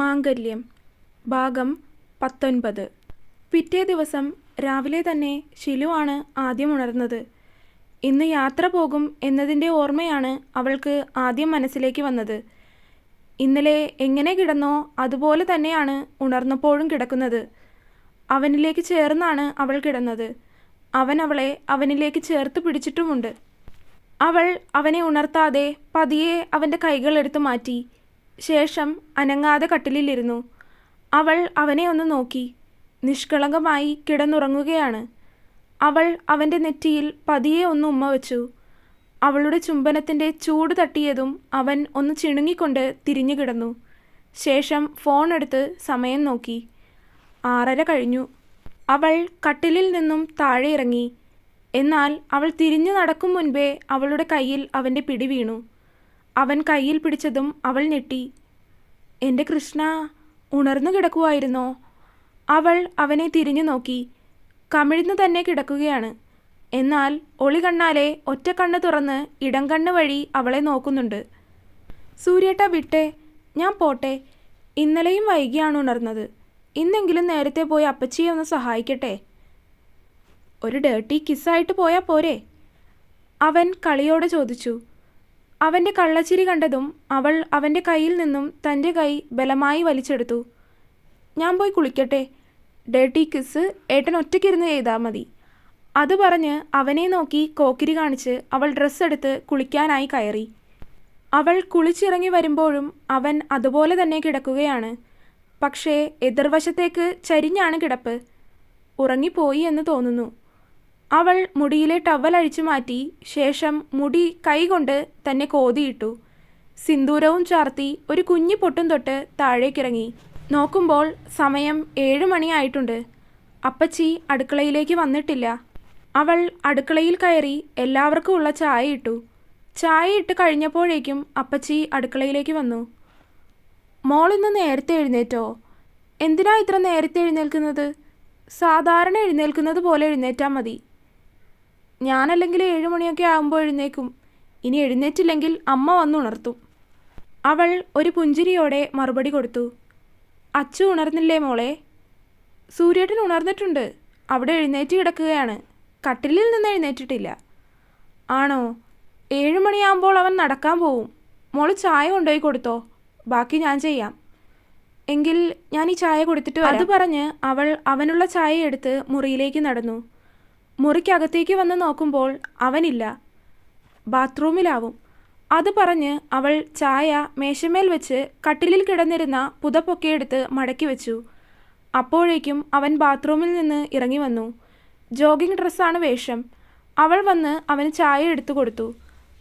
മാംഗല്യം ഭാഗം പത്തൊൻപത്. പിറ്റേ ദിവസം രാവിലെ തന്നെ ശിലുവാണ് ആദ്യം ഉണർന്നത്. ഇന്ന് യാത്ര പോകും എന്നതിന്റെ ഓർമ്മയാണ് അവൾക്ക് ആദ്യം മനസ്സിലേക്ക് വന്നത്. ഇന്നലെ എങ്ങനെ കിടന്നോ അതുപോലെ തന്നെയാണ് ഉണർന്നപ്പോഴും കിടക്കുന്നത്. അവനിലേക്ക് ചേർന്നാണ് അവൾ കിടന്നത്. അവൻ അവളെ അവനിലേക്ക് ചേർത്ത് പിടിച്ചിട്ടുമുണ്ട്. അവൾ അവനെ ഉണർത്താതെ പതിയെ അവന്റെ കൈകളെടുത്ത് മാറ്റി. ശേഷം അനങ്ങാതെ കട്ടിലിലിരുന്നു. അവൾ അവനെ ഒന്ന് നോക്കി. നിഷ്കളങ്കമായി കിടന്നുറങ്ങുകയാണ്. അവൾ അവന്റെ നെറ്റിയിൽ പതിയെ ഒന്ന് ഉമ്മ വെച്ചു. അവളുടെ ചുംബനത്തിന്റെ ചൂട് തട്ടിയതും അവൻ ഒന്ന് ചിണുങ്ങിക്കൊണ്ട് തിരിഞ്ഞു കിടന്നു. ശേഷം ഫോൺ എടുത്ത് സമയം നോക്കി. ആറര കഴിഞ്ഞു. അവൾ കട്ടിലിൽ നിന്നും താഴെ ഇറങ്ങി. എന്നാൽ അവൾ തിരിഞ്ഞു നടക്കും മുൻപേ അവളുടെ കയ്യിൽ അവന്റെ പിടി വീണു. അവൻ കയ്യിൽ പിടിച്ചതും അവൾ ഞെട്ടി. എന്റെ കൃഷ്ണ ഉണർന്നു കിടക്കുമായിരുന്നോ അവൾ അവനെ തിരിഞ്ഞു നോക്കി. കമിഴ്ന്നു തന്നെ കിടക്കുകയാണ്. എന്നാൽ ഒളി കണ്ണാലെ ഒറ്റ കണ്ണ് തുറന്ന് ഇടം കണ്ണ് വഴി അവളെ നോക്കുന്നുണ്ട്. സൂര്യേട്ട വിട്ടെ. ഞാൻ പോട്ടെ. ഇന്നലെയും വൈകിയാണ് ഉണർന്നത്. ഇന്നെങ്കിലും നേരത്തെ പോയി അപ്പച്ചിയെ ഒന്ന് സഹായിക്കട്ടെ. ഒരു ഡേർട്ടി കിസ്സായിട്ട് പോയാൽ പോരെ? അവൻ കളിയോടെ ചോദിച്ചു. അവന്റെ കള്ളച്ചിരി കണ്ടതും അവൾ അവന്റെ കയ്യിൽ നിന്നും തന്റെ കൈ ബലമായി വലിച്ചെടുത്തു. ഞാൻ പോയി കുളിക്കട്ടെ. ഡേട്ടി കിസ് ഏട്ടൻ ഒറ്റയ്ക്കിരുന്ന് ചെയ്താൽ മതി. അത് പറഞ്ഞ് അവനെ നോക്കി കോക്കിരി കാണിച്ച് അവൾ ഡ്രസ്സ് എടുത്ത് കുളിക്കാനായി കയറി. അവൾ കുളിച്ചിറങ്ങി വരുമ്പോഴും അവൻ അതുപോലെ തന്നെ കിടക്കുകയാണ്. പക്ഷേ എതിർവശത്തേക്ക് ചരിഞ്ഞാണ് കിടപ്പ്. ഉറങ്ങിപ്പോയി എന്ന് തോന്നുന്നു. അവൾ മുടിയിലെ ടവൽ അഴിച്ചു മാറ്റി ശേഷം മുടി കൈകൊണ്ട് തന്നെ കോതിയിട്ടു. സിന്ദൂരവും ചാർത്തി ഒരു കുഞ്ഞു പൊട്ടും തൊട്ട് താഴേക്കിറങ്ങി. നോക്കുമ്പോൾ സമയം ഏഴ് മണിയായിട്ടുണ്ട്. അപ്പച്ചി അടുക്കളയിലേക്ക് വന്നിട്ടില്ല. അവൾ അടുക്കളയിൽ കയറി എല്ലാവർക്കും ഉള്ള ചായ ഇട്ടു. ചായ ഇട്ട് കഴിഞ്ഞപ്പോഴേക്കും അപ്പച്ചി അടുക്കളയിലേക്ക് വന്നു. മോൾ ഇന്ന് നേരത്തെ എഴുന്നേറ്റോ? എന്തിനാ ഇത്ര നേരത്തെ എഴുന്നേൽക്കുന്നത്? സാധാരണ എഴുന്നേൽക്കുന്നത് പോലെ എഴുന്നേറ്റാൽ മതി. ഞാനല്ലെങ്കിൽ ഏഴുമണിയൊക്കെ ആകുമ്പോൾ എഴുന്നേക്കും. ഇനി എഴുന്നേറ്റില്ലെങ്കിൽ അമ്മ വന്നുണർത്തും അവൾ ഒരു പുഞ്ചിരിയോടെ മറുപടി കൊടുത്തു. അച്ചു ഉണർന്നില്ലേ മോളെ? സൂര്യേട്ടൻ ഉണർന്നിട്ടുണ്ട്. അവിടെ എഴുന്നേറ്റ് കിടക്കുകയാണ്. കട്ടിലിൽ നിന്ന് എഴുന്നേറ്റിട്ടില്ല. ആണോ? ഏഴുമണിയാകുമ്പോൾ അവൻ നടക്കാൻ പോവും. മോൾ ചായ കൊണ്ടുപോയി കൊടുത്തോ? ബാക്കി ഞാൻ ചെയ്യാം. എങ്കിൽ ഞാൻ ഈ ചായ കൊടുത്തിട്ട് അത് പറഞ്ഞ് അവൾ അവനുള്ള ചായ എടുത്ത് മുറിയിലേക്ക് നടന്നു. മുറിക്കകത്തേക്ക് വന്ന് നോക്കുമ്പോൾ അവനില്ല. ബാത്റൂമിലാവും. അത് പറഞ്ഞ് അവൾ ചായ മേശമേൽ വെച്ച് കട്ടിലിൽ കിടന്നിരുന്ന പുതപ്പൊക്കെ എടുത്ത് മടക്കി വെച്ചു. അപ്പോഴേക്കും അവൻ ബാത്റൂമിൽ നിന്ന് ഇറങ്ങി വന്നു. ജോഗിംഗ് ഡ്രസ്സാണ് വേഷം. അവൾ വന്ന് അവന് ചായ എടുത്തു കൊടുത്തു.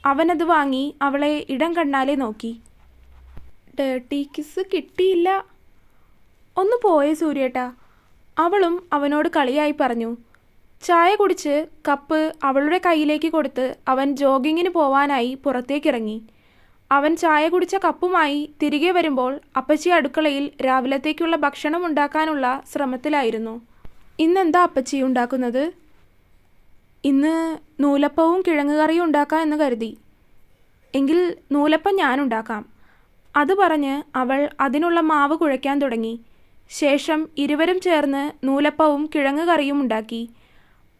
അവനത് വാങ്ങി അവളെ ഇടം കണ്ണാലെ നോക്കി. ഡേർട്ടി കിസ് കിട്ടിയില്ല. ഒന്ന് പോയേ സൂര്യേട്ടാ. അവളും അവനോട് കളിയായി പറഞ്ഞു. ചായ കുടിച്ച് കപ്പ് അവളുടെ കയ്യിലേക്ക് കൊടുത്ത് അവൻ ജോഗിങ്ങിന് പോവാനായി പുറത്തേക്കിറങ്ങി. അവൻ ചായ കുടിച്ച കപ്പുമായി തിരികെ വരുമ്പോൾ അപ്പച്ചി അടുക്കളയിൽ രാവിലത്തേക്കുള്ള ഭക്ഷണം ഉണ്ടാക്കാനുള്ള ശ്രമത്തിലായിരുന്നു. ഇന്നെന്താ അപ്പച്ചി ഉണ്ടാക്കുന്നത്? ഇന്ന് നൂലപ്പവും കിഴങ്ങുകറിയും ഉണ്ടാക്കാം എന്ന് കരുതി. എങ്കിൽ നൂലപ്പം ഞാനുണ്ടാക്കാം അത് പറഞ്ഞ് അവൾ അതിനുള്ള മാവ് കുഴയ്ക്കാൻ തുടങ്ങി. ശേഷം ഇരുവരും ചേർന്ന് നൂലപ്പവും കിഴങ്ങ് കറിയും ഉണ്ടാക്കി.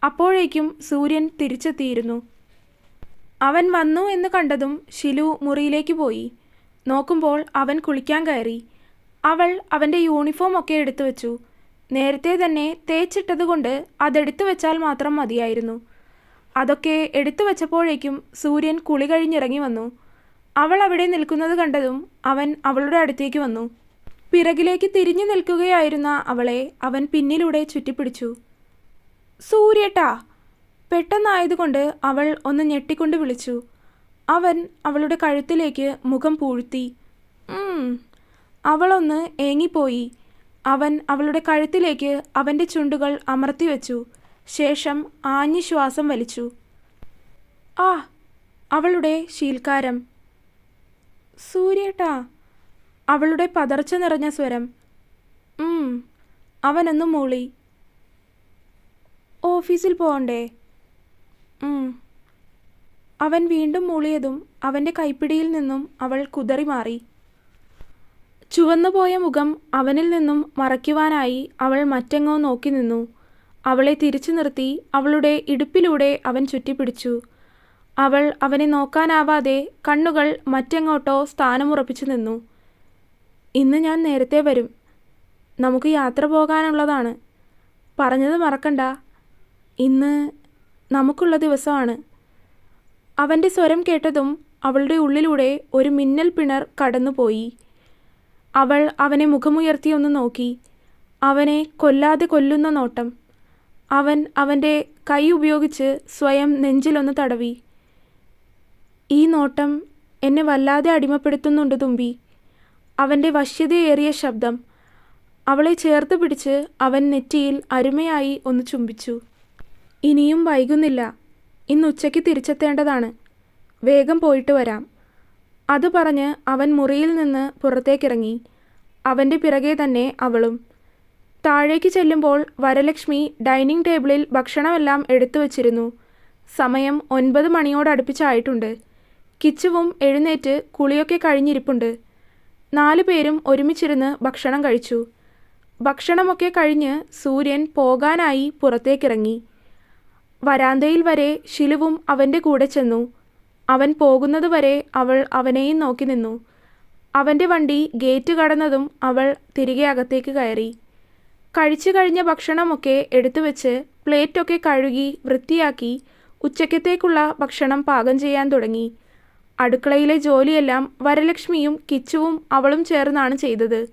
അപ്പോഴേക്കും സൂര്യൻ തിരിച്ചെത്തിയിരുന്നു. അവൻ വന്നു എന്ന് കണ്ടതും ഷിലു മുറിയിലേക്ക് പോയി. നോക്കുമ്പോൾ അവൻ കുളിക്കാൻ കയറി. അവൾ അവന്റെ യൂണിഫോം ഒക്കെ എടുത്തു വെച്ചു. നേരത്തെ തന്നെ തേച്ചിട്ടതുകൊണ്ട് അതെടുത്തു വെച്ചാൽ മാത്രം മതിയായിരുന്നു. അതൊക്കെ എടുത്തു വെച്ചപ്പോഴേക്കും സൂര്യൻ കുളി കഴിഞ്ഞിറങ്ങി വന്നു. അവൾ അവിടെ നിൽക്കുന്നത് കണ്ടതും അവൻ അവളുടെ അടുത്തേക്ക് വന്നു. പിറകിലേക്ക് തിരിഞ്ഞു നിൽക്കുകയായിരുന്ന അവളെ അവൻ പിന്നിലൂടെ ചുറ്റിപ്പിടിച്ചു. സൂര്യേട്ടാ പെട്ടെന്നായതുകൊണ്ട് അവൾ ഒന്ന് ഞെട്ടിക്കൊണ്ട് വിളിച്ചു. അവൻ അവളുടെ കഴുത്തിലേക്ക് മുഖം പൂഴ്ത്തി. അവളൊന്ന് ഏങ്ങിപ്പോയി. അവൻ അവളുടെ കഴുത്തിലേക്ക് അവന്റെ ചുണ്ടുകൾ അമർത്തി വെച്ചു. ശേഷം ആഞ്ഞു ശ്വാസം വലിച്ചു. ആ അവളുടെ ശീൽക്കാരം. സൂര്യേട്ടാ അവളുടെ പതർച്ച നിറഞ്ഞ സ്വരം. അവനൊന്ന് മൂളി. ഓഫീസിൽ പോകണ്ടേ? അവൻ വീണ്ടും മൂളിയതും അവന്റെ കൈപ്പിടിയിൽ നിന്നും അവൾ കുതറി മാറി. ചുവന്നുപോയ മുഖം അവനിൽ നിന്നും മറയ്ക്കുവാനായി അവൾ മറ്റെങ്ങോ നോക്കി നിന്നു. അവളെ തിരിച്ചു നിർത്തി അവളുടെ ഇടുപ്പിലൂടെ അവൻ ചുറ്റിപ്പിടിച്ചു. അവൾ അവനെ നോക്കാനാവാതെ കണ്ണുകൾ മറ്റെങ്ങോട്ടോ സ്ഥാനമുറപ്പിച്ചു നിന്നു. ഇന്ന് ഞാൻ നേരത്തെ വരും. നമുക്ക് യാത്ര പോകാനുള്ളതാണ്. പറഞ്ഞത് മറക്കണ്ട. ഇന്ന് നമുക്കുള്ള ദിവസമാണ്. അവന്റെ സ്വരം കേട്ടതും അവളുടെ ഉള്ളിലൂടെ ഒരു മിന്നൽ പിണർ കടന്നുപോയി. അവൾ അവനെ മുഖമുയർത്തി ഒന്ന് നോക്കി. അവനെ കൊല്ലാതെ കൊല്ലുന്ന നോട്ടം. അവൻ അവന്റെ കൈ ഉപയോഗിച്ച് സ്വയം നെഞ്ചിലൊന്ന് തടവി. ഈ നോട്ടം എന്നെ വല്ലാതെ അടിമപ്പെടുത്തുന്നുണ്ട് തുമ്പി. അവന്റെ വശ്യതയേറിയ ശബ്ദം അവളെ ചേർത്ത് പിടിച്ച് അവൻ നെറ്റിയിൽ അരുമയായി ഒന്ന് ചുംബിച്ചു. ഇനിയും വൈകുന്നില്ല. ഇന്ന് ഉച്ചയ്ക്ക് തിരിച്ചെത്തേണ്ടതാണ്. വേഗം പോയിട്ട് വരാം. അത് പറഞ്ഞ് അവൻ മുറിയിൽ നിന്ന് പുറത്തേക്കിറങ്ങി. അവന്റെ പിറകെ തന്നെ അവളും. താഴേക്ക് ചെല്ലുമ്പോൾ വരലക്ഷ്മി ഡൈനിങ് ടേബിളിൽ ഭക്ഷണമെല്ലാം എടുത്തു വച്ചിരുന്നു. സമയം ഒൻപത് മണിയോടടുപ്പിച്ചായിട്ടുണ്ട് കിച്ചുവും എഴുന്നേറ്റ് കുളിയൊക്കെ കഴിഞ്ഞിരിപ്പുണ്ട്. നാലു പേരും ഒരുമിച്ചിരുന്ന് ഭക്ഷണം കഴിച്ചു. ഭക്ഷണമൊക്കെ കഴിഞ്ഞ് സൂര്യൻ പോകാനായി പുറത്തേക്കിറങ്ങി. വരാന്തയിൽ വരെ ശിലുവും അവന്റെ കൂടെ ചെന്നു. അവൻ പോകുന്നതുവരെ അവൾ അവനെയും നോക്കി നിന്നു. അവന്റെ വണ്ടി ഗേറ്റ് കടന്നതും അവൾ തിരികെ അകത്തേക്ക് കയറി. കഴിച്ചു കഴിഞ്ഞ ഭക്ഷണമൊക്കെ എടുത്തു വെച്ച് പ്ലേറ്റൊക്കെ കഴുകി വൃത്തിയാക്കി ഉച്ചക്കത്തേക്കുള്ള ഭക്ഷണം പാകം ചെയ്യാൻ തുടങ്ങി. അടുക്കളയിലെ ജോലിയെല്ലാം വരലക്ഷ്മിയും കിച്ചുവും അവളും ചേർന്നാണ് ചെയ്തത്.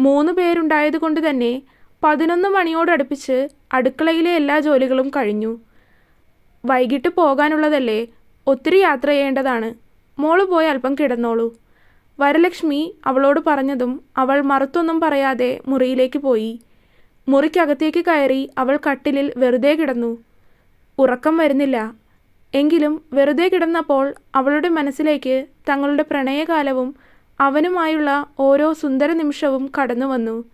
മൂന്ന് പേരുണ്ടായതുകൊണ്ട് തന്നെ പതിനൊന്ന് മണിയോടടുപ്പിച്ച് അടുക്കളയിലെ എല്ലാ ജോലികളും കഴിഞ്ഞു. വൈകിട്ട് പോകാനുള്ളതല്ലേ? ഒത്തിരി യാത്ര ചെയ്യേണ്ടതാണ്. മോൾ പോയി അല്പം കിടന്നോളൂ. വരലക്ഷ്മി അവളോട് പറഞ്ഞതും അവൾ മറുത്തൊന്നും പറയാതെ മുറിയിലേക്ക് പോയി. മുറിക്കകത്തേക്ക് കയറി അവൾ കട്ടിലിൽ വെറുതെ കിടന്നു. ഉറക്കം വരുന്നില്ല. എങ്കിലും വെറുതെ കിടന്നപ്പോൾ അവളുടെ മനസ്സിലേക്ക് തങ്ങളുടെ പ്രണയകാലവും അവനുമായുള്ള ഓരോ സുന്ദര നിമിഷവും കടന്നു വന്നു.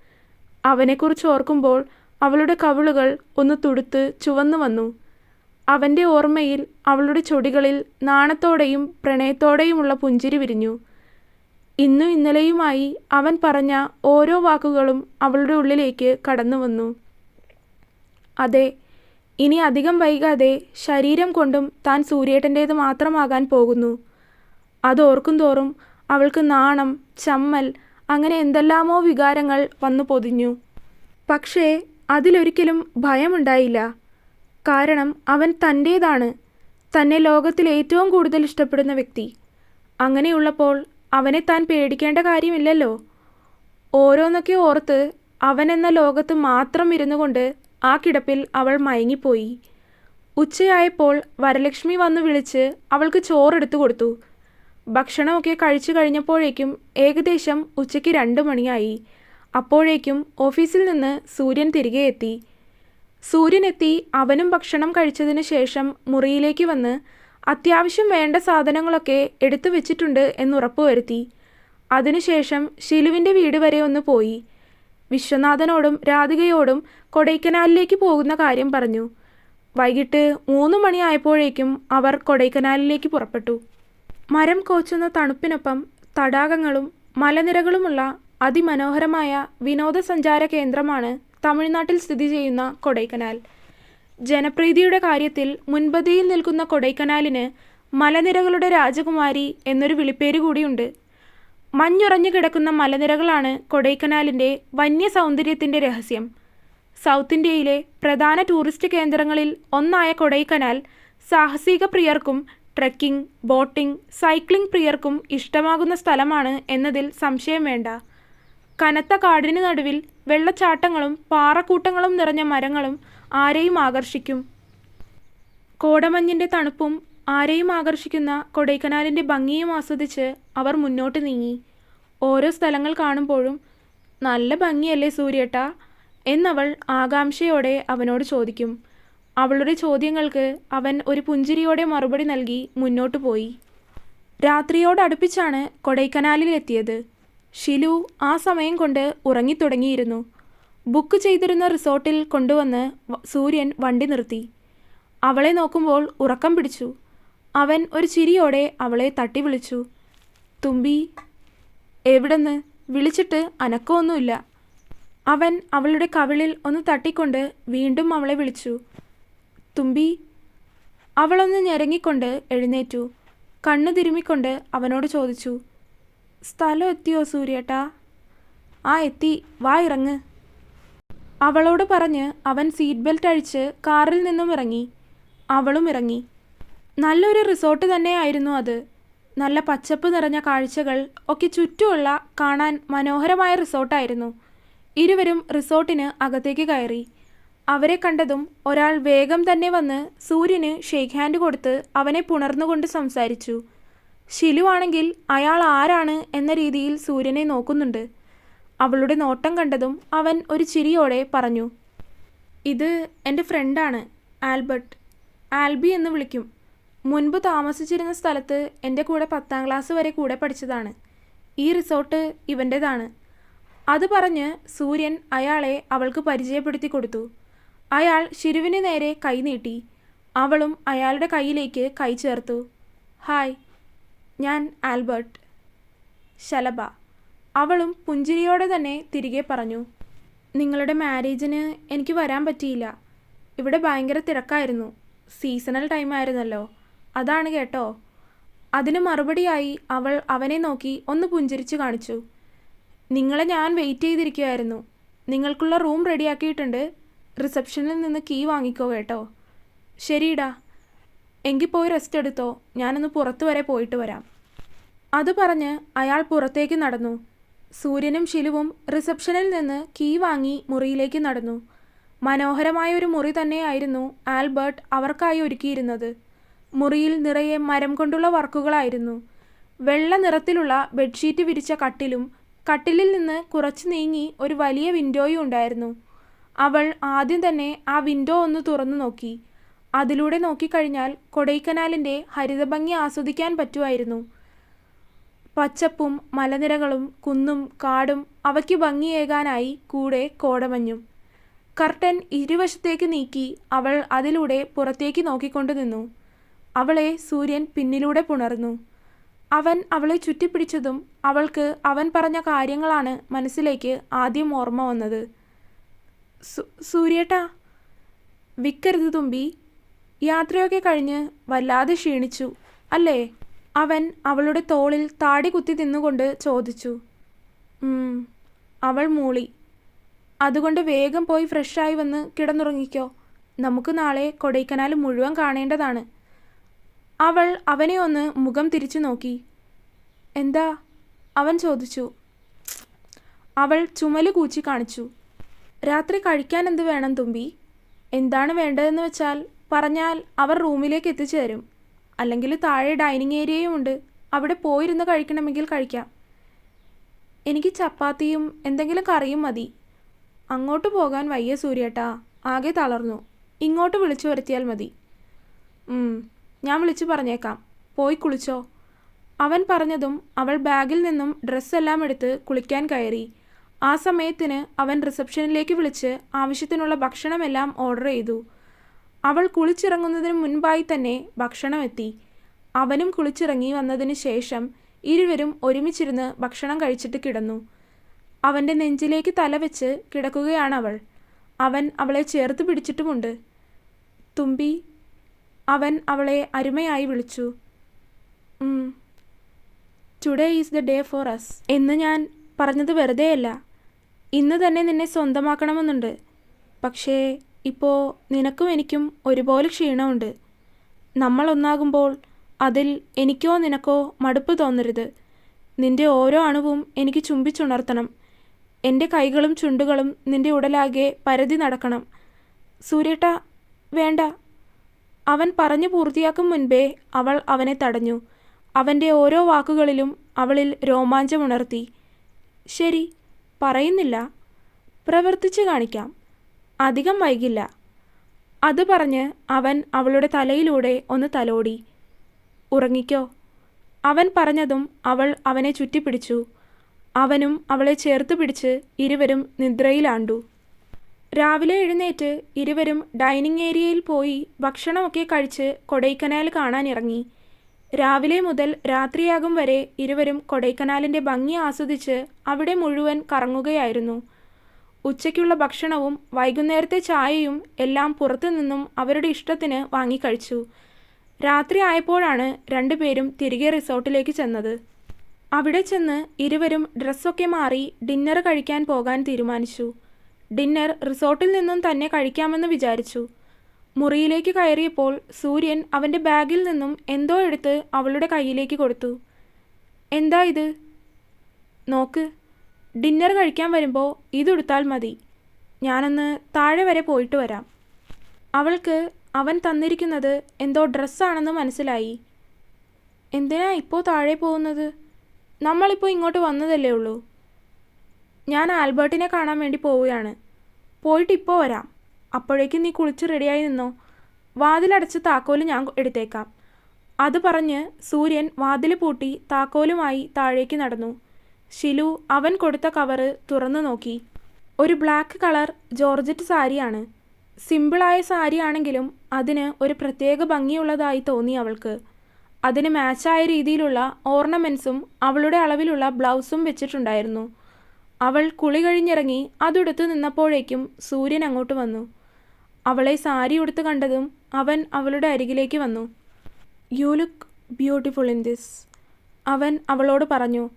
അവനെക്കുറിച്ച് ഓർക്കുമ്പോൾ അവളുടെ കവിളുകൾ ഒന്ന് തുടുത്ത് ചുവന്നു വന്നു. അവന്റെ ഓർമ്മയിൽ അവളുടെ ചൊടികളിൽ നാണത്തോടെയും പ്രണയത്തോടെയുമുള്ള പുഞ്ചിരി വിരിഞ്ഞു. ഇന്നും ഇന്നലെയുമായി അവൻ പറഞ്ഞ ഓരോ വാക്കുകളും അവളുടെ ഉള്ളിലേക്ക് കടന്നു വന്നു. അതെ ഇനി അധികം വൈകാതെ ശരീരം കൊണ്ടും താൻ സൂര്യേട്ടന്റേത് മാത്രമാകാൻ പോകുന്നു. അതോർക്കും തോറും അവൾക്ക് നാണം ചമ്മൽ അങ്ങനെ എന്തെല്ലാമോ വികാരങ്ങൾ വന്നു പൊതിഞ്ഞു. പക്ഷേ അതിലൊരിക്കലും ഭയമുണ്ടായില്ല. കാരണം അവൻ തന്റേതാണ്. തന്നെ ലോകത്തിൽ ഏറ്റവും കൂടുതൽ ഇഷ്ടപ്പെടുന്ന വ്യക്തി. അങ്ങനെയുള്ളപ്പോൾ അവനെ താൻ പേടിക്കേണ്ട കാര്യമില്ലല്ലോ. ഓരോന്നൊക്കെ ഓർത്ത് അവൻ എന്ന ലോകത്ത് മാത്രം ഇരുന്നു കൊണ്ട് ആ കിടപ്പിൽ അവൾ മയങ്ങിപ്പോയി. ഉച്ചയായപ്പോൾ വരലക്ഷ്മി വന്നു വിളിച്ച് അവൾക്ക് ചോറെടുത്തു കൊടുത്തു. ഭക്ഷണമൊക്കെ കഴിച്ചു കഴിഞ്ഞപ്പോഴേക്കും ഏകദേശം ഉച്ചയ്ക്ക് രണ്ട് മണിയായി. അപ്പോഴേക്കും ഓഫീസിൽ നിന്ന് സൂര്യൻ തിരികെ എത്തി. സൂര്യൻ എത്തി അവനും ഭക്ഷണം കഴിച്ചതിന് ശേഷം മുറിയിലേക്ക് വന്ന് അത്യാവശ്യം വേണ്ട സാധനങ്ങളൊക്കെ എടുത്തു വെച്ചിട്ടുണ്ട് എന്നുറപ്പുവരുത്തി. അതിനുശേഷം ശിലുവിന്റെ വീട് വരെ ഒന്ന് പോയി. വിശ്വനാഥനോടും രാധികയോടും കൊടൈക്കനാലിലേക്ക് പോകുന്ന കാര്യം പറഞ്ഞു. വൈകിട്ട് മൂന്ന് മണിയായപ്പോഴേക്കും അവർ കൊടൈക്കനാലിലേക്ക് പുറപ്പെട്ടു. മരം കോച്ചുന്ന തണുപ്പിനൊപ്പം തടാകങ്ങളും മലനിരകളുമുള്ള അതിമനോഹരമായ വിനോദസഞ്ചാര കേന്ദ്രമാണ് തമിഴ്നാട്ടിൽ സ്ഥിതി ചെയ്യുന്ന കൊടൈക്കനാൽ. ജനപ്രീതിയുടെ കാര്യത്തിൽ മുൻപതിയിൽ നിൽക്കുന്ന കൊടൈക്കനാലിന് മലനിരകളുടെ രാജകുമാരി എന്നൊരു വിളിപ്പേര് കൂടിയുണ്ട്. മഞ്ഞുറഞ്ഞു കിടക്കുന്ന മലനിരകളാണ് കൊടൈക്കനാലിന്റെ വന്യ സൗന്ദര്യത്തിന്റെ രഹസ്യം. സൗത്ത് ഇന്ത്യയിലെ പ്രധാന ടൂറിസ്റ്റ് കേന്ദ്രങ്ങളിൽ ഒന്നായ കൊടൈക്കനാൽ സാഹസിക പ്രിയർക്കും ട്രക്കിംഗ് ബോട്ടിംഗ് സൈക്ലിംഗ് പ്രിയർക്കും ഇഷ്ടമാകുന്ന സ്ഥലമാണ് എന്നതിൽ സംശയം വേണ്ട. കനത്ത കാടിന് നടുവിൽ വെള്ളച്ചാട്ടങ്ങളും പാറക്കൂട്ടങ്ങളും നിറഞ്ഞ മരങ്ങളും ആരെയും ആകർഷിക്കും. കോടമഞ്ഞിന്റെ തണുപ്പും ആരെയും ആകർഷിക്കുന്ന കൊടൈക്കനാലിന്റെ ഭംഗിയും ആസ്വദിച്ച് അവർ മുന്നോട്ട് നീങ്ങി. ഓരോ സ്ഥലങ്ങൾ കാണുമ്പോഴും നല്ല ഭംഗിയല്ലേ സൂര്യേട്ട? എന്നവൾ ആകാംക്ഷയോടെ അവനോട് ചോദിക്കും. അവളുടെ ചോദ്യങ്ങൾക്ക് അവൻ ഒരു പുഞ്ചിരിയോടെ മറുപടി നൽകി മുന്നോട്ട് പോയി. രാത്രിയോടടുപ്പിച്ചാണ് കൊടൈക്കനാലിലെത്തിയത് ഷിലു ആ സമയം കൊണ്ട് ഉറങ്ങിത്തുടങ്ങിയിരുന്നു. ബുക്ക് ചെയ്തിരുന്ന റിസോർട്ടിൽ കൊണ്ടുവന്ന് സൂര്യൻ വണ്ടി നിർത്തി. അവളെ നോക്കുമ്പോൾ ഉറക്കം പിടിച്ചു. അവൻ ഒരു ചിരിയോടെ അവളെ തട്ടി വിളിച്ചു. തുമ്പി എവിടെന്ന്? വിളിച്ചിട്ട് അനക്കമൊന്നുമില്ല. അവൻ അവളുടെ കവിളിൽ ഒന്ന് തട്ടിക്കൊണ്ട് വീണ്ടും അവളെ വിളിച്ചു. തുമ്പി. അവളൊന്ന് ഞെരങ്ങിക്കൊണ്ട് എഴുന്നേറ്റു. കണ്ണു തിരുമിക്കൊണ്ട് അവനോട് ചോദിച്ചു സ്ഥലം എത്തിയോ സൂര്യേട്ടാ? ആ എത്തി. വാ ഇറങ്ങ്. അവളോട് പറഞ്ഞ് അവൻ സീറ്റ് ബെൽറ്റ് അഴിച്ച് കാറിൽ നിന്നും ഇറങ്ങി. അവളും ഇറങ്ങി. നല്ലൊരു റിസോർട്ട് തന്നെയായിരുന്നു അത്. നല്ല പച്ചപ്പ് നിറഞ്ഞ കാഴ്ചകൾ ഒക്കെ ചുറ്റുമുള്ള കാണാൻ മനോഹരമായ റിസോർട്ടായിരുന്നു ഇരുവരും റിസോർട്ടിന് അകത്തേക്ക് കയറി. അവരെ കണ്ടതും ഒരാൾ വേഗം തന്നെ വന്ന് സൂര്യന് ഷേക്ക് ഹാൻഡ് കൊടുത്ത് അവനെ പുണർന്നുകൊണ്ട് സംസാരിച്ചു. ഷിലു ആണെങ്കിൽ അയാൾ ആരാണ് എന്ന രീതിയിൽ സൂര്യനെ നോക്കുന്നുണ്ട്. അവളുടെ നോട്ടം കണ്ടതും അവൻ ഒരു ചിരിയോടെ പറഞ്ഞു ഇത് എന്റെ ഫ്രണ്ടാണ് ആൽബർട്ട്. ആൽബി എന്ന് വിളിക്കും. മുൻപ് താമസിച്ചിരുന്ന സ്ഥലത്ത് എന്റെ കൂടെ പത്താം ക്ലാസ് വരെ കൂടെ പഠിച്ചതാണ്. ഈ റിസോർട്ട് ഇവന്റേതാണ്. അത് പറഞ്ഞ് സൂര്യൻ അയാളെ അവൾക്ക് പരിചയപ്പെടുത്തി കൊടുത്തു. അയാൾ ശിരുവിന് നേരെ കൈ നീട്ടി. അവളും അയാളുടെ കൈയിലേക്ക് കൈ ചേർത്തു. ഹായ് ഞാൻ ആൽബർട്ട് ശലഭ. അവളും പുഞ്ചിരിയോടെ തന്നെ തിരികെ പറഞ്ഞു നിങ്ങളുടെ മാരേജിന് എനിക്ക് വരാൻ പറ്റിയില്ല. ഇവിടെ ഭയങ്കര തിരക്കായിരുന്നു. സീസണൽ ടൈം ആയിരുന്നല്ലോ. അതാണ് കേട്ടോ. അതിന് മറുപടിയായി അവൾ അവനെ നോക്കി ഒന്ന് പുഞ്ചിരിച്ചു കാണിച്ചു നിങ്ങളെ ഞാൻ വെയിറ്റ് ചെയ്തിരിക്കുകയായിരുന്നു. നിങ്ങൾക്കുള്ള റൂം റെഡിയാക്കിയിട്ടുണ്ട്. റിസപ്ഷനിൽ നിന്ന് കീ വാങ്ങിക്കോ കേട്ടോ. ശരിയിടാ എങ്കിൽ പോയി റെസ്റ്റ് എടുത്തോ? ഞാനൊന്ന് പുറത്തു വരെ പോയിട്ട് വരാം. അത് പറഞ്ഞ് അയാൾ പുറത്തേക്ക് നടന്നു. സൂര്യനും ശിലുവും റിസപ്ഷനിൽ നിന്ന് കീ വാങ്ങി മുറിയിലേക്ക് നടന്നു. മനോഹരമായ ഒരു മുറി തന്നെയായിരുന്നു ആൽബർട്ട് അവർക്കായി ഒരുക്കിയിരുന്നത്. മുറിയിൽ നിറയെ മരം കൊണ്ടുള്ള വർക്കുകളായിരുന്നു. വെള്ള നിറത്തിലുള്ള ബെഡ്ഷീറ്റ് വിരിച്ച കട്ടിലും കട്ടിലിൽ നിന്ന് കുറച്ച് നീങ്ങി ഒരു വലിയ വിൻഡോയും ഉണ്ടായിരുന്നു. അവൾ ആദ്യം തന്നെ ആ വിൻഡോ ഒന്ന് തുറന്നു നോക്കി. അതിലൂടെ നോക്കിക്കഴിഞ്ഞാൽ കൊടൈക്കനാലിന്റെ ഹരിതഭംഗി ആസ്വദിക്കാൻ പറ്റുമായിരുന്നു. പച്ചപ്പും മലനിരകളും കുന്നും കാടും അവയ്ക്ക് ഭംഗിയേകാനായി കൂടെ കോടമഞ്ഞും. കർട്ടൻ ഇരുവശത്തേക്ക് നീക്കി അവൾ അതിലൂടെ പുറത്തേക്ക് നോക്കിക്കൊണ്ടു നിന്നു. അവളെ സൂര്യൻ പിന്നിലൂടെ പുണർന്നു. അവൻ അവളെ ചുറ്റിപ്പിടിച്ചതും അവൾക്ക് അവൻ പറഞ്ഞ കാര്യങ്ങളാണ് മനസ്സിലേക്ക് ആദ്യം ഓർമ്മ വന്നത്. സൂര്യേട്ടാ വിക്കരുത് തുമ്പി. യാത്രയൊക്കെ കഴിഞ്ഞ് വല്ലാതെ ക്ഷീണിച്ചു. അല്ലേ? അവൻ അവളുടെ തോളിൽ താടി കുത്തി തിന്നുകൊണ്ട് ചോദിച്ചു. അവൾ മൂളി. അതുകൊണ്ട് വേഗം പോയി ഫ്രഷായി വന്ന് കിടന്നുറങ്ങിക്കോ. നമുക്ക് നാളെ കൊടൈക്കനാൽ മുഴുവൻ കാണേണ്ടതാണ്. അവൾ അവനെ ഒന്ന് മുഖം തിരിച്ചു നോക്കി. എന്താ? അവൻ ചോദിച്ചു. അവൾ ചുമൽ കൂച്ചി കാണിച്ചു. രാത്രി കഴിക്കാൻ എന്ത് വേണം തുമ്പി? എന്താണ് വേണ്ടതെന്ന് വെച്ചാൽ പറഞ്ഞാൽ അവർ റൂമിലേക്ക് എത്തിച്ചു തരും അല്ലെങ്കിൽ താഴെ ഡൈനിങ് ഏരിയയും ഉണ്ട്. അവിടെ പോയിരുന്ന് കഴിക്കണമെങ്കിൽ കഴിക്കാം. എനിക്ക് ചപ്പാത്തിയും എന്തെങ്കിലും കറിയും മതി. അങ്ങോട്ട് പോകാൻ വയ്യ സൂര്യേട്ടാ. ആകെ തളർന്നു. ഇങ്ങോട്ട് വിളിച്ചു വരുത്തിയാൽ മതി. ഞാൻ വിളിച്ചു പറഞ്ഞേക്കാം. പോയി കുളിച്ചോ. അവൻ പറഞ്ഞതും അവൾ ബാഗിൽ നിന്നും ഡ്രസ്സെല്ലാം എടുത്ത് കുളിക്കാൻ കയറി. ആ സമയത്തിന് അവൻ റിസപ്ഷനിലേക്ക് വിളിച്ച് ആവശ്യത്തിനുള്ള ഭക്ഷണമെല്ലാം ഓർഡർ ചെയ്തു. അവൾ കുളിച്ചിറങ്ങുന്നതിന് മുൻപായി തന്നെ ഭക്ഷണം എത്തി. അവനും കുളിച്ചിറങ്ങി വന്നതിന് ശേഷം ഇരുവരും ഒരുമിച്ചിരുന്ന് ഭക്ഷണം കഴിച്ചിട്ട് കിടന്നു. അവന്റെ നെഞ്ചിലേക്ക് തലവെച്ച് കിടക്കുകയാണ് അവൾ അവൻ അവളെ ചേർത്ത് പിടിച്ചിട്ടുമുണ്ട്. തുമ്പി അവൻ അവളെ അരുമയായി വിളിച്ചു. Today is the day for us എന്ന് ഞാൻ പറഞ്ഞത് വെറുതെയല്ല. ഇന്ന് തന്നെ നിന്നെ സ്വന്തമാക്കണമെന്നുണ്ട്. പക്ഷേ ഇപ്പോൾ നിനക്കും എനിക്കും ഒരുപോലെ ക്ഷീണമുണ്ട്. നമ്മൾ ഒന്നാകുമ്പോൾ അതിൽ എനിക്കോ നിനക്കോ മടുപ്പ് തോന്നരുത്. നിന്റെ ഓരോ അണുവും എനിക്ക് ചുംബിച്ചുണർത്തണം. എന്റെ കൈകളും ചുണ്ടുകളും നിന്റെ ഉടലാകെ പരതി നടക്കണം. സൂര്യട്ട വേണ്ട. അവൻ പറഞ്ഞു പൂർത്തിയാക്കും മുൻപേ അവൾ അവനെ തടഞ്ഞു. അവന്റെ ഓരോ വാക്കുകളിലും അവളിൽ രോമാഞ്ചമുണർത്തി. ശരി പറയുന്നില്ല. പ്രവർത്തിച്ച് കാണിക്കാം. അധികം വൈകില്ല. അത് പറഞ്ഞ് അവൻ അവളുടെ തലയിലൂടെ ഒന്ന് തലോടി. ഉറങ്ങിക്കോ. അവൻ പറഞ്ഞതും അവൾ അവനെ ചുറ്റിപ്പിടിച്ചു. അവനും അവളെ ചേർത്ത് പിടിച്ച് ഇരുവരും നിദ്രയിലാണ്ടു. രാവിലെ എഴുന്നേറ്റ് ഇരുവരും ഡൈനിങ് ഏരിയയിൽ പോയി ഭക്ഷണമൊക്കെ കഴിച്ച് കൊടൈക്കനാൽ കാണാനിറങ്ങി രാവിലെ മുതൽ രാത്രിയാകും വരെ ഇരുവരും കൊടൈക്കനാലിന്റെ ഭംഗി ആസ്വദിച്ച് അവിടെ മുഴുവൻ കറങ്ങുകയായിരുന്നു. ഉച്ചയ്ക്കുള്ള ഭക്ഷണവും വൈകുന്നേരത്തെ ചായയും എല്ലാം പുറത്തുനിന്നും അവരുടെ ഇഷ്ടത്തിന് വാങ്ങിക്കഴിച്ചു രാത്രി ആയപ്പോഴാണ് രണ്ടുപേരും തിരികെ റിസോർട്ടിലേക്ക് ചെന്നത്. അവിടെ ചെന്ന് ഇരുവരും ഡ്രസ്സൊക്കെ മാറി ഡിന്നർ കഴിക്കാൻ പോകാൻ തീരുമാനിച്ചു. ഡിന്നർ റിസോർട്ടിൽ നിന്നും തന്നെ കഴിക്കാമെന്ന് വിചാരിച്ചു. മുറിയിലേക്ക് കയറിയപ്പോൾ സൂര്യൻ അവന്റെ ബാഗിൽ നിന്നും എന്തോ എടുത്ത് അവളുടെ കയ്യിലേക്ക് കൊടുത്തു. എന്താ ഇത്? നോക്ക് ഡിന്നർ കഴിക്കാൻ വരുമ്പോൾ ഇതെടുത്താൽ മതി. ഞാനൊന്ന് താഴെ വരെ പോയിട്ട് വരാം. അവൾക്ക് അവൻ തന്നിരിക്കുന്നത് എന്തോ ഡ്രസ്സാണെന്ന് മനസ്സിലായി. എന്തിനാ ഇപ്പോൾ താഴെ പോകുന്നത്? നമ്മളിപ്പോൾ ഇങ്ങോട്ട് വന്നതല്ലേ ഉള്ളൂ. ഞാൻ ആൽബർട്ടിനെ കാണാൻ വേണ്ടി പോവുകയാണ്. പോയിട്ട് ഇപ്പോൾ വരാം. അപ്പോഴേക്കും നീ കുളിച്ച് റെഡിയായി നിന്നോ? വാതിലടച്ച് താക്കോൽ ഞാൻ എടുത്തേക്കാം. അത് പറഞ്ഞ് സൂര്യൻ വാതിൽ പൂട്ടി താക്കോലുമായി താഴേക്ക് നടന്നു. ഷിലു അവൻ കൊടുത്ത കവറ് തുറന്നു നോക്കി. ഒരു ബ്ലാക്ക് കളർ ജോർജറ്റ് സാരിയാണ്. സിമ്പിളായ സാരിയാണെങ്കിലും അതിന് ഒരു പ്രത്യേക ഭംഗിയുള്ളതായി തോന്നി അവൾക്ക്. അതിന് മാച്ചായ രീതിയിലുള്ള ഓർണമെൻസും അവളുടെ അളവിലുള്ള ബ്ലൗസും വെച്ചിട്ടുണ്ടായിരുന്നു. അവൾ കുളി കഴിഞ്ഞിറങ്ങി അതെടുത്ത് നിന്നപ്പോഴേക്കും സൂര്യൻ അങ്ങോട്ട് വന്നു. അവളെ സാരി ഉടുത്ത് കണ്ടതും അവൻ അവളുടെ അരികിലേക്ക് വന്നു. You look beautiful in this അവൻ അവളോട് പറഞ്ഞു.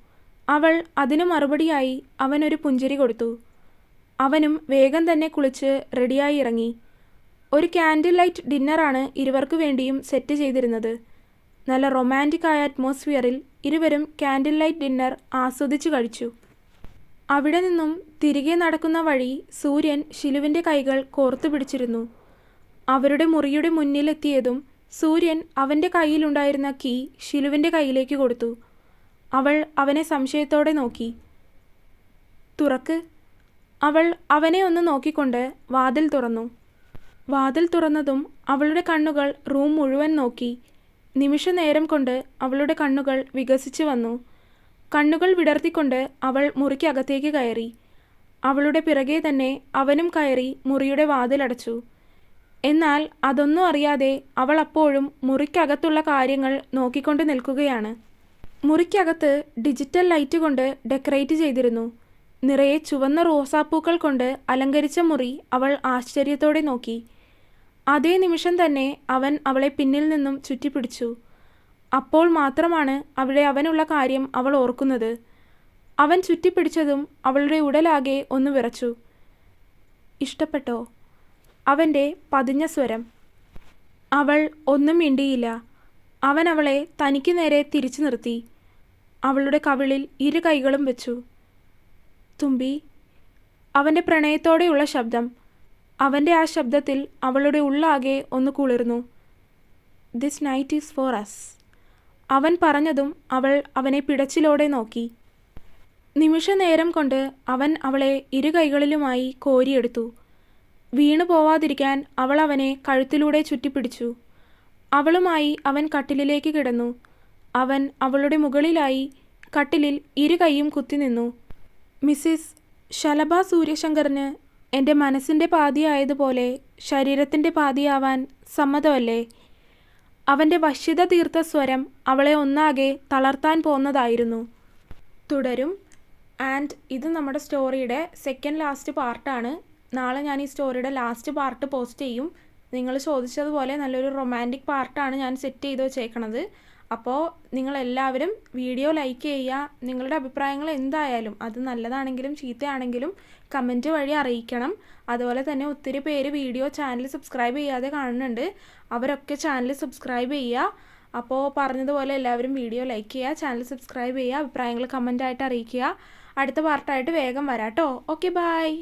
അവൾ അതിനു മറുപടിയായി അവനൊരു പുഞ്ചിരി കൊടുത്തു. അവനും വേഗം തന്നെ കുളിച്ച് റെഡിയായി ഇറങ്ങി. ഒരു ക്യാൻഡിൽ ലൈറ്റ് ഡിന്നറാണ് ഇരുവർക്കു വേണ്ടിയും സെറ്റ് ചെയ്തിരുന്നത്. നല്ല റൊമാന്റിക് ആയ അറ്റ്മോസ്ഫിയറിൽ ഇരുവരും ക്യാൻഡിൽ ലൈറ്റ് ഡിന്നർ ആസ്വദിച്ചു കഴിച്ചു. അവിടെ നിന്നും തിരികെ നടക്കുന്ന വഴി സൂര്യൻ ശിലുവിന്റെ കൈകൾ കോർത്തു പിടിച്ചിരുന്നു. അവരുടെ മുറിയുടെ മുന്നിലെത്തിയതും സൂര്യൻ അവന്റെ കയ്യിലുണ്ടായിരുന്ന കീ ശിലുവിന്റെ കയ്യിലേക്ക് കൊടുത്തു. അവൾ അവനെ സംശയത്തോടെ നോക്കി. തുറക്ക്. അവൾ അവനെ ഒന്ന് നോക്കിക്കൊണ്ട് വാതിൽ തുറന്നു. വാതിൽ തുറന്നതും അവളുടെ കണ്ണുകൾ റൂം മുഴുവൻ നോക്കി. നിമിഷനേരം കൊണ്ട് അവളുടെ കണ്ണുകൾ വികസിച്ചു വന്നു. കണ്ണുകൾ വിടർത്തിക്കൊണ്ട് അവൾ മുറിക്കകത്തേക്ക് കയറി. അവളുടെ പിറകെ തന്നെ അവനും കയറി മുറിയുടെ വാതിലടച്ചു എന്നാൽ അതൊന്നും അറിയാതെ അവൾ അപ്പോഴും മുറിക്കകത്തുള്ള കാര്യങ്ങൾ നോക്കിക്കൊണ്ട് നിൽക്കുകയാണ്. മുറിക്കകത്ത് ഡിജിറ്റൽ ലൈറ്റ് കൊണ്ട് ഡെക്കറേറ്റ് ചെയ്തിരുന്നു. നിറയെ ചുവന്ന റോസാപ്പൂക്കൾ കൊണ്ട് അലങ്കരിച്ച മുറി അവൾ ആശ്ചര്യത്തോടെ നോക്കി. അതേ നിമിഷം തന്നെ അവൻ അവളെ പിന്നിൽ നിന്നും ചുറ്റിപ്പിടിച്ചു. അപ്പോൾ മാത്രമാണ് അവിടെ അവനുള്ള കാര്യം അവൾ ഓർക്കുന്നത്. അവൻ ചുറ്റിപ്പിടിച്ചതും അവളുടെ ഉടലാകെ ഒന്ന് വിറച്ചു. ഇഷ്ടപ്പെട്ടോ? അവന്റെ പതിഞ്ഞ സ്വരം. അവൾ ഒന്നും മിണ്ടിയില്ല. അവൻ അവളെ തനിക്ക് നേരെ തിരിച്ചു നിർത്തി. അവളുടെ കവിളിൽ ഇരു കൈകളും വെച്ചു. തുമ്പി അവന്റെ പ്രണയത്തോടെയുള്ള ശബ്ദം. അവന്റെ ആ ശബ്ദത്തിൽ അവളുടെ ഉള്ളാകെ ഒന്ന് കുളിർന്നു. This night is for us അവൻ പറഞ്ഞതും അവൾ അവനെ പിടച്ചിലോടെ നോക്കി. നിമിഷ നേരം കൊണ്ട് അവൻ അവളെ ഇരു കൈകളിലുമായി കോരിയെടുത്തു. വീണു പോവാതിരിക്കാൻ അവൾ അവനെ കഴുത്തിലൂടെ ചുറ്റിപ്പിടിച്ചു. അവളുമായി അവൻ കട്ടിലിലേക്ക് കിടന്നു. അവൻ അവളുടെ മുകളിലായി കട്ടിലിൽ ഇരു കൈയും കുത്തിനിന്നു മിസ്സിസ് ശലഭ സൂര്യശങ്കറിന് എന്റെ മനസ്സിന്റെ പാതിയായതുപോലെ ശരീരത്തിന്റെ പാതിയാവാൻ സമ്മതമല്ലേ? അവന്റെ വശ്യത തീർത്ത സ്വരം അവളെ ഒന്നാകെ തളർത്താൻ പോന്നതായിരുന്നു. തുടരും. ആൻഡ് ഇത് നമ്മുടെ സ്റ്റോറിയുടെ സെക്കൻഡ് ലാസ്റ്റ് പാർട്ടാണ്. നാളെ ഞാൻ ഈ സ്റ്റോറിയുടെ ലാസ്റ്റ് പാർട്ട് പോസ്റ്റ് ചെയ്യും. നിങ്ങൾ ചോദിച്ചതുപോലെ നല്ലൊരു റൊമാന്റിക് പാർട്ടാണ് ഞാൻ സെറ്റ് ചെയ്ത് വെച്ചേക്കണത്. അപ്പോൾ നിങ്ങളെല്ലാവരും വീഡിയോ ലൈക്ക് ചെയ്യുക. നിങ്ങളുടെ അഭിപ്രായങ്ങൾ എന്തായാലും അത് നല്ലതാണെങ്കിലും ചീത്തയാണെങ്കിലും കമന്റ് വഴി അറിയിക്കണം. അതുപോലെ തന്നെ ഒത്തിരി പേര് വീഡിയോ ചാനൽ സബ്സ്ക്രൈബ് ചെയ്യാതെ കാണുന്നുണ്ട്. അവരൊക്കെ ചാനൽ സബ്സ്ക്രൈബ് ചെയ്യുക. അപ്പോൾ പറഞ്ഞതുപോലെ എല്ലാവരും വീഡിയോ ലൈക്ക് ചെയ്യുക ചാനൽ സബ്സ്ക്രൈബ് ചെയ്യുക അഭിപ്രായങ്ങൾ കമന്റായിട്ട് അറിയിക്കുക. അടുത്ത പാർട്ടായിട്ട് വേഗം വരാം കേട്ടോ ഓക്കെ ബായ്